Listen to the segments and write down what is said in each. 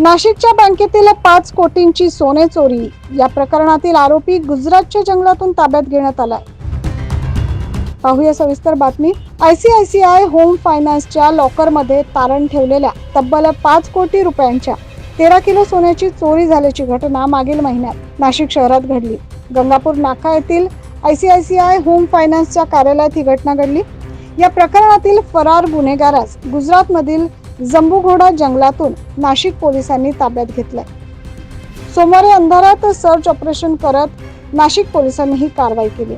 नाशिकच्या बँकेतील पाच कोटींची सोने चोरी. या प्रकरणातील आरोपी गुजरातच्या जंगलातून ताब्यात घेण्यात आलाय. पाहूया सविस्तर बातमी. आयसीआयसीआय होम फायनान्सच्या लॉकरमध्ये तारण ठेवलेल्या तब्बल पाच कोटी रुपयांच्या तेरा किलो सोन्याची चोरी झाल्याची घटना मागील महिन्यात नाशिक शहरात घडली. गंगापूर नाका येथील आयसीआयसीआय होम फायनान्सच्या कार्यालयात ही घटना घडली. या प्रकरणातील फरार गुन्हेगारास गुजरातमधील जंबूघोडा जंगलातून नाशिक पोलिसांनी ताब्यात घेतलंय. सोमवारी अंधारात सर्च ऑपरेशन करत नाशिक पोलिसांनी ही कारवाई केली.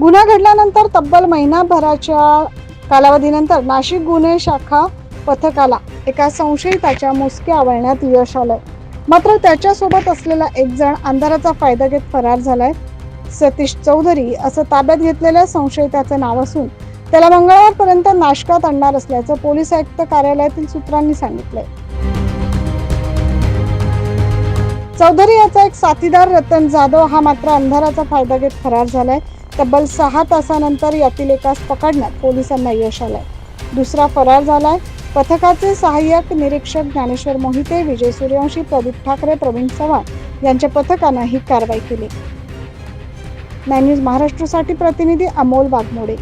गुन्हा घडल्यानंतर तब्बल महिनाभराच्या कालावधीनंतर नाशिक गुन्हे शाखा पथकाला एका संशयिताच्या मुसक्या आवळण्यात यश आलंय. मात्र त्याच्यासोबत असलेला एक जण अंधाराचा फायदा घेत फरार झालाय. सतीश चौधरी असं ताब्यात घेतलेल्या संशयिताचं नाव असून त्याला मंगळवारपर्यंत नाशकात आणणार असल्याचं पोलीस आयुक्त कार्यालयातील सूत्रांनी सांगितलंय. चौधरी याचा एक साथीदार रतन जाधव हा मात्र अंधाराचा फायदा घेत फरार झालाय. तब्बल सहा तासानंतर यातील एकास पकडण्यात पोलिसांना यश आलंय. दुसरा फरार झालाय. पथकाचे सहाय्यक निरीक्षक ज्ञानेश्वर मोहिते विजय सूर्यवंशी प्रदीप ठाकरे प्रवीण चव्हाण यांच्या पथकानं ही कारवाई केली. नाय न्यूज महाराष्ट्रासाठी प्रतिनिधी अमोल वाघमोडे.